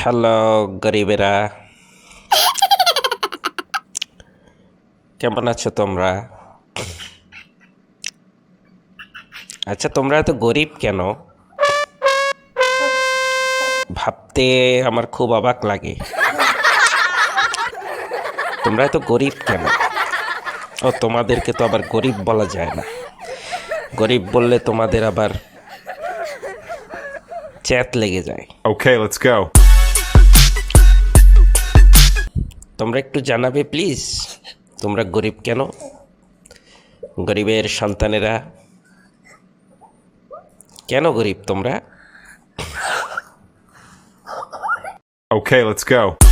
Hello গরিবেরা। কেমন আছো তোমরা? আচ্ছা তোমরা এত গরিব কেন? ভাবতে আমার খুব অবাক লাগে। তোমরা এত গরিব কেন? ও, তোমাদেরকে তো আবার গরিব বলা যায় না। গরিব বললে তোমাদের আবার চ্যাত লেগে যায়। ওকে let's go. তোমরা একটু জানাবে প্লিজ তোমরা গরিব কেন? গরিবের সন্তানেরা কেন গরিব তোমরা? Okay, let's go.